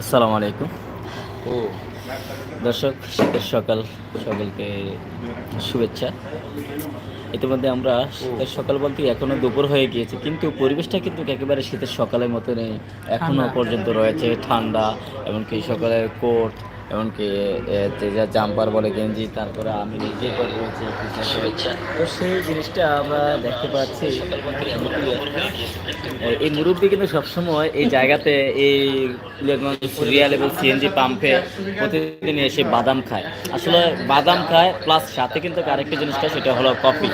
আসসালামু আলাইকুম। ও। দর্শক শীতের সকাল সকলকে শুভেচ্ছা। ইতিমধ্যে আমরা শীতের সকাল বলতে এখনও দুপুর হয়ে গিয়েছে কিন্তু পরিবেশটা কিন্তু একেবারে শীতের সকালের মতো নেই এখনও পর্যন্ত রয়েছে ঠান্ডা এমনকি সকালের কোট এমনকি যে যা জাম্পার বলে গেঞ্জি তারপরে আমি নিজে করে রয়েছে তো সেই জিনিসটা আমরা দেখতে পাচ্ছি এই মুরব্বী কিন্তু সবসময় এই জায়গাতে এই রিয়াল এবং সিএনজি পাম্পে প্রতিদিন এসে বাদাম খায়। আসলে বাদাম খায় প্লাস সাথে কিন্তু আরেকটা জিনিস খায় সেটা হলো কফি।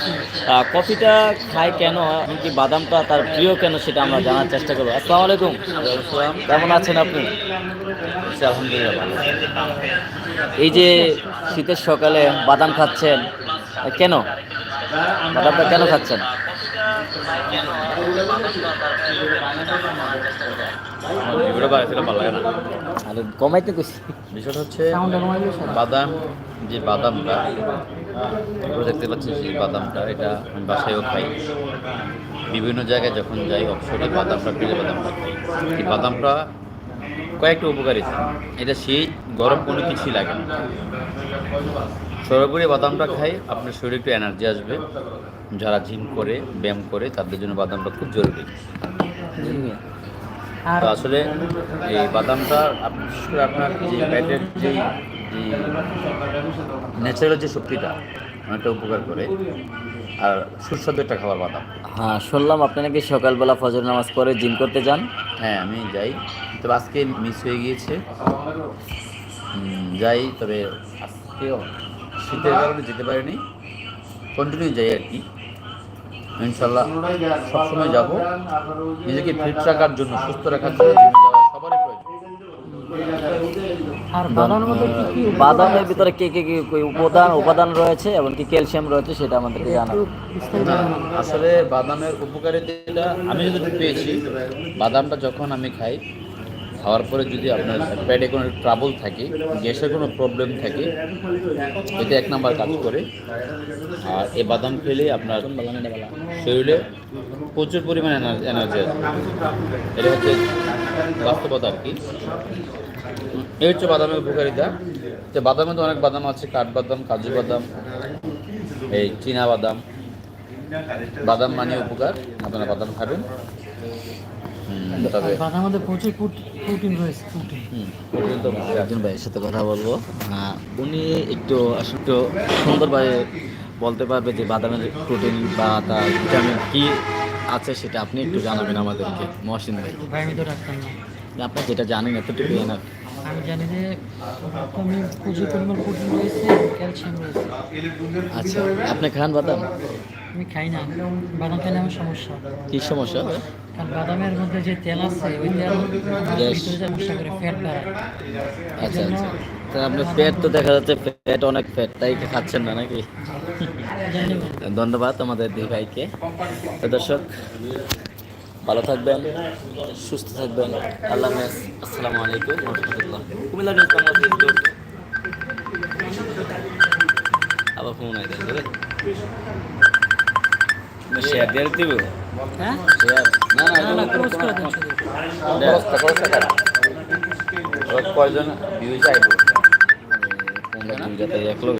কফিটা খায় কেন এমনকি বাদামটা তার প্রিয় কেন সেটা আমরা জানার চেষ্টা করব। আসসালামু আলাইকুম। কেমন আছেন আপনি? আলহামদুলিল্লাহ ভালো এই যে শীতের সকালে বাদাম খাচ্ছেন কেন? বাদামটা কেন খাচ্ছেন? কমাইতে কইছি। বিষয়টা হচ্ছে বাদাম যে বাদামটা দেখতে পাচ্ছি সেই বাদামটা এটা আমি বাসায়ও খাই। বিভিন্ন জায়গায় যখন যাই অবসরে বাদামটা পেলে বাদামটা খাই। এই বাদামটা কয়েকটা উপকারিতা এটা শীত গরম কোনো কিছুই লাগে না। সরাসরি বাদামটা খাই আপনার শরীরে একটু এনার্জি আসবে। যারা জিম করে ব্যায়াম করে তাদের জন্য বাদামটা খুব জরুরি। তো আসলে এই বাদামটা আপ- বিশেষ করে আপনার যে পেটের যে ন্যাচারাল যে শক্তিটা অনেকটা উপকার করে। আর সুস্বাদু একটা খাবার বাদাম। হ্যাঁ শুনলাম আপনি নাকি সকালবেলা ফজর নামাজ পরে জিম করতে যান? হ্যাঁ আমি যাই। তবে আজকে মিস হয়ে গিয়েছে। যাই তবে আজকেও শীতের কারণে যেতে পারিনি। কন্টিনিউ যাই আর কি। ইনশাল্লাহ সবসময় যাব। নিজেকে ফিট রাখার জন্য সুস্থ রাখার জন্য জিমে যাওয়া সবারই প্রয়োজন। আর বাদামের মধ্যে কি কি বাদামের ভিতরে কে কে কি কি উপাদান উপাদান রয়েছে এবং কি ক্যালসিয়াম রয়েছে সেটা আমাদেরকে জানাব বিস্তারিত না, জানাবেন? আসলে বাদামের উপকারিতা আমি যদি পেয়েছি বাদামটা যখন আমি খাই খাওয়ার পরে যদি আপনার পেটে কোনো ট্রাবল থাকে গ্যাসের কোনো প্রবলেম থাকে, এটা এক নাম্বার কাজ করে। আর এই বাদাম খেলে আপনার শরীরে প্রচুর পরিমাণে এনার্জি আছে এটা হচ্ছে বাস্তবতা আর কি। এই হচ্ছে বাদামের উপকারিতা। তো বাদামে তো অনেক বাদাম আছে কাঠবাদাম কাজু বাদাম, এই চীনা বাদাম। বাদাম মানে উপকার। আপনারা বাদাম খাবেন। মধ্যে প্রচুর প্রোটিন রয়েছে প্রোটিন। একজন ভাইয়ের সাথে কথা বলব। উনি একটু আসলে একটু সুন্দরভাবে বলতে পারবে যে বাদামের প্রোটিন বা তার ভিটামিন কি আছে সেটা আপনি একটু জানাবেন আমাদেরকে মহসিন ভাই। ভাই আমি তো ডাক্তার না। আপনি যেটা জানেন এতটুকু জানান আমি জানি যে আমি প্রচুর পরিমাণ প্রোটিন রয়েছে ক্যালসিয়াম রয়েছে। আচ্ছা আপনি খান বাদাম? আমি খাই না। বাদাম খেলে আমার সমস্যা। কি সমস্যা? কারণ বাদামের মধ্যে যে তেল আছে ওই তেল ভিতরে যে সমস্যা করে ফ্যাট বাড়ায় আচ্ছা আচ্ছা। তা আপনার তো দেখা যাচ্ছে অনেক পেট তাই কি খাচ্ছেন না নাকি? ধন্যবাদ আমাদের দুই ভাইকে। দর্শক ভালো থাকবেন সুস্থ থাকবেন। আল্লাহ হাফেজ। আসসালামু আলাইকুম রহমতুল্লাহ। কুমিল্লা নিউজ বাংলা ফেসবুক আবার ফোন শেয়ার দিয়ে দিব হ্যাঁ? না না কয়জন ভিউজ আইব? এক লোক